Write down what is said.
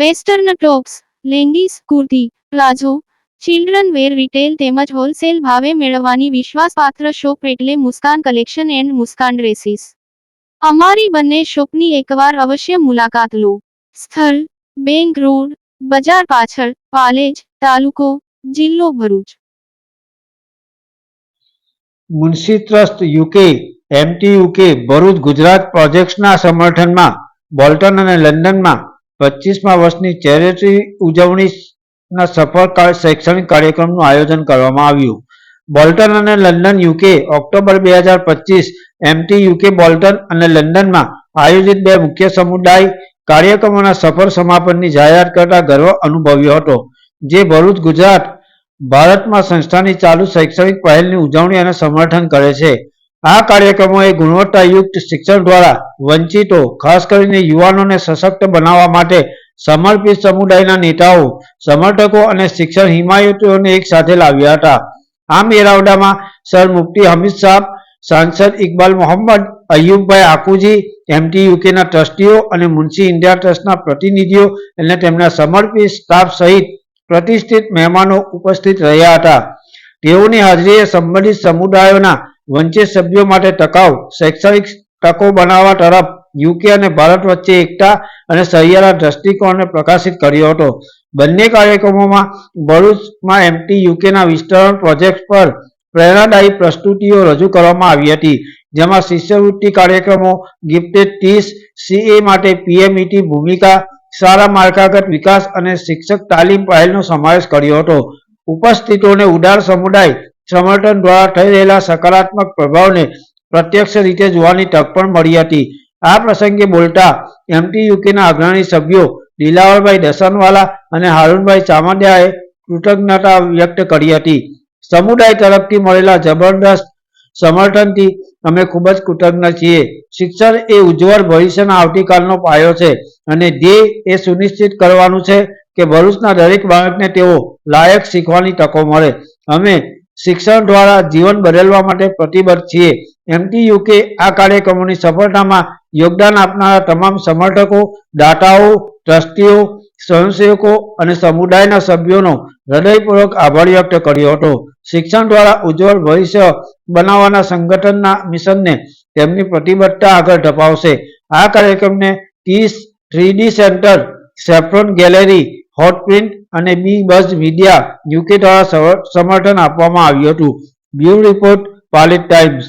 Western tops leggings, kurti, palazzo, children wear retail તેમજ wholesale ભાવે મેળવવાની વિશ્વાસપાત્ર શોપ એટલે Muskan collection and Muskan dresses. અમારી બંને શોપની એકવાર અવશ્ય મુલાકાત લો. સ્થળ, બેંક રોડ, બજાર પાછળ, પાલેજ, તાલુકો, જિલ્લો Bharuch. Munshi trust UK, MT UK, Bharuch Gujarat પ્રોજેક્ટ્સના સમર્થનમાં બોલ્ટન અને લંડનમાં પચીસમા વર્ષની ચેરિટી ઉજવણીના સફળ શૈક્ષણિક કાર્યક્રમનું આયોજન કરવામાં આવ્યું. બોલ્ટન અને લંડન યુકે ઓક્ટોબર બે હજાર પચીસ એમટી યુકે બોલ્ટન અને લંડનમાં આયોજિત બે મુખ્ય સમુદાય કાર્યક્રમોના સફળ સમાપનની જાહેરાત કરતા ગર્વ અનુભવ્યો હતો, જે ભરૂચ, ગુજરાત ભારતમાં સંસ્થાની ચાલુ શૈક્ષણિક પહેલની ઉજવણી અને સમર્થન કરે છે. આ કાર્યક્રમોએ ગુણવત્તાયુક્ત શિક્ષણ દ્વારા વંચિતો, ખાસ કરીને યુવાનોને સશક્ત બનાવવા માટે સમર્પિત સમુદાયના નેતાઓ, સમર્થકો અને શિક્ષણ હિમાયતીઓને એક સાથે લાવ્યા હતા. આ મેળાવડામાં સર મુફ્તી હમીદ સાહેબ, સાંસદ ઇકબાલ મોહમ્મદ અયુબભાઈ આકુજી, એમટી યુકેના ટ્રસ્ટીઓ અને મુનશી ઇન્ડિયા ટ્રસ્ટના પ્રતિનિધિઓ અને તેમના સમર્પિત સ્ટાફ સહિત પ્રતિષ્ઠિત મહેમાનો ઉપસ્થિત રહ્યા હતા. તેઓની હાજરીએ સંબંધિત સમુદાયોના વંચિત સભ્યો માટે ટકાઉ. શૈક્ષણિક તકો બનાવવા તરફ યુકે અને ભારત વચ્ચે એકતા અને સહિયારા દ્રષ્ટિકોણને પ્રકાશિત કર્યો હતો. બંને કાર્યક્રમોમાં ભરૂચમાં એમટી યુકેના વિસ્તરણ પ્રોજેક્ટ પર પ્રેરણાદાયી પ્રસ્તુતિઓ રજૂ કરવામાં આવી હતી, જેમાં શિષ્યવૃત્તિ કાર્યક્રમો, ગિફ્ટેડ ટીસ સીએ માટે પીએમઈટી ભૂમિકા, સારા માળખાગત વિકાસ અને શિક્ષક તાલીમ પહેલનો સમાવેશ કર્યો હતો. ઉપસ્થિતોને ઉદાર સમુદાય સમર્થન દ્વારા થઈ રહેલા સકારાત્મક પ્રભાવને પ્રત્યક્ષ રીતે જોવાની તક પણ મળી હતી. આ પ્રસંગે બોલતા એમટી યુકેના અગ્રણી સભ્યો દિલાવરભાઈ દસનવાલા અને હારૂનભાઈ ચામડિયાએ કૃતજ્ઞતા વ્યક્ત કરી હતી. સમુદાય તરફથી મળેલા જબરદસ્ત સમર્થનથી અમે ખૂબ જ કૃતજ્ઞ છીએ. શિક્ષણ એ ઉજ્જવળ ભવિષ્યના આવતીકાલનો પાયો છે અને ધ્યેય એ સુનિશ્ચિત કરવાનું છે કે ભરૂચના દરેક બાળકને તેઓ લાયક શીખવાની તકો મળે. અમે શિક્ષણ દ્વારા જીવન બદલવા માટે પ્રતિબદ્ધ છીએ. એમટી યુકે આ કાર્યક્રમોની સફળતામાં યોગદાન આપનારા તમામ સમર્થકો, દાતાઓ, ટ્રસ્ટીઓ, સ્વયંસેવકો અને સમુદાયના સભ્યોનો હૃદયપૂર્વક આભાર વ્યક્ત કર્યો હતો. શિક્ષણ દ્વારા ઉજ્જવળ ભવિષ્ય બનાવવાના સંગઠનના મિશનને તેમની પ્રતિબદ્ધતા આગળ ધપાવશે. આ કાર્યક્રમને ત્રીસ three D centre, saffron gallery hot print અને બી બસ મીડિયા યુકે દ્વારા સમર્થન આપવામાં આવ્યું હતું. Bureau report પાલિટ times